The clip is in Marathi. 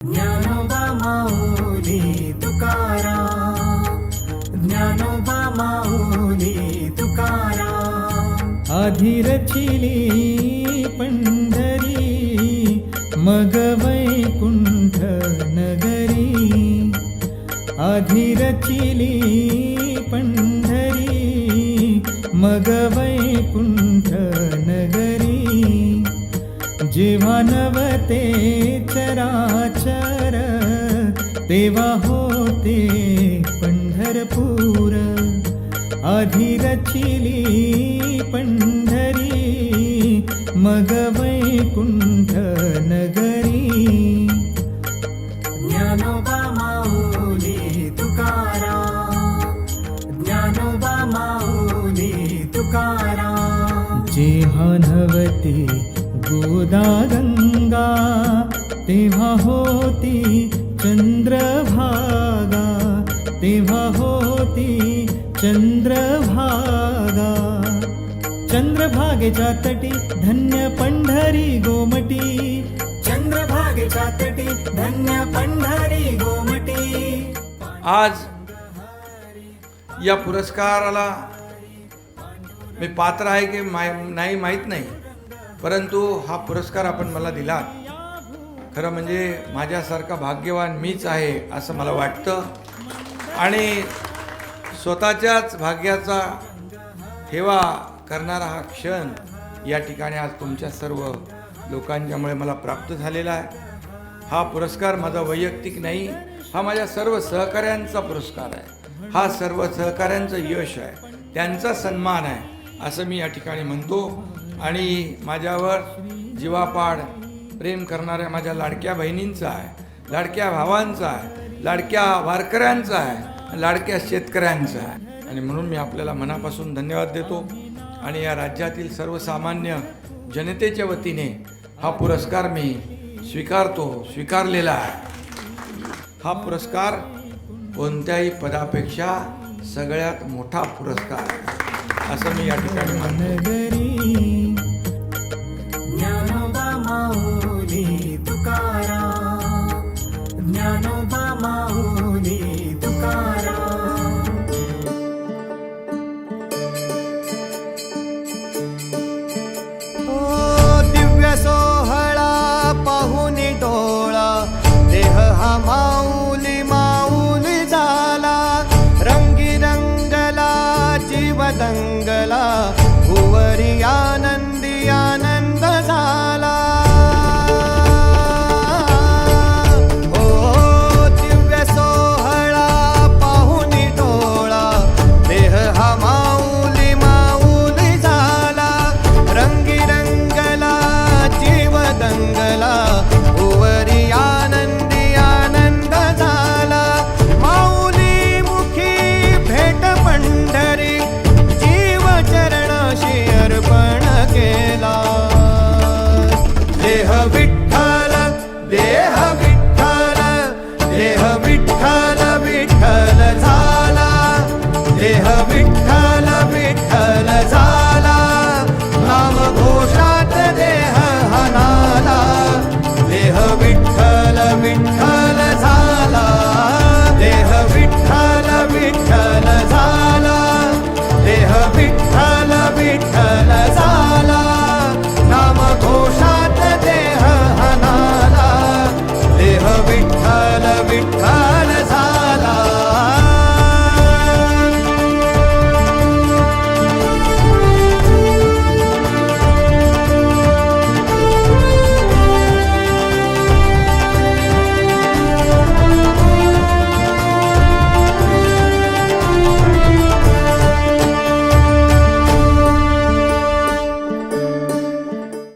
ज्ञानोबा माऊली तुकाराम ज्ञानोबा माऊली तुकाराम आधी रचिली पंढरी मग वैकुंठ नगरी आधी रचिली पंढरी मग वैकुंठ जेव्हा नवते चराचर तेव्हा होते पंढरपूर. आधी रचिली पंढरी मग वैकुंठ नगरी. ज्ञानोबा माऊली तुकाराम ज्ञानोबा माऊली तुकाराम. जेव्हा नवती गोदा गंगा तेव्हा होती चंद्रभागा तेव्हा होती चंद्रभागा. चंद्रभागेच्या तटी धन्य पंढरी गोमटी. चंद्रभागेच्या तटी धन्य पंढरी गोमटी. आज या पुरस्काराला मी पात्र आहे की माय नाही माहीत नाही. परंतु हा पुरस्कार आपण मला दिला. खरं म्हणजे माझ्यासारखा भाग्यवान मीच आहे असं मला वाटतं. आणि स्वतःच्याच भाग्याचा ठेवा करणारा हा क्षण या ठिकाणी आज तुमच्या सर्व लोकांच्यामुळे मला प्राप्त झालेला आहे. हा पुरस्कार माझा वैयक्तिक नाही हा माझ्या सर्व सहकाऱ्यांचा पुरस्कार आहे. हा सर्व सहकाऱ्यांचं यश आहे त्यांचा सन्मान आहे असं मी या ठिकाणी म्हणतो. आणि माझ्यावर जीवापाड प्रेम करणाऱ्या माझ्या लाडक्या बहिणींचा आहे लाडक्या भावांचा आहे लाडक्या वारकऱ्यांचा आहे लाडक्या शेतकऱ्यांचा आहे. आणि म्हणून मी आपल्याला मनापासून धन्यवाद देतो. आणि या राज्यातील सर्वसामान्य जनतेच्या वतीने हा पुरस्कार मी स्वीकारतो स्वीकारलेला आहे. हा पुरस्कार कोणत्याही पदापेक्षा सगळ्यात मोठा पुरस्कार असं मी या ठिकाणी मानतो ज्ञानोबा माऊली மண்ட it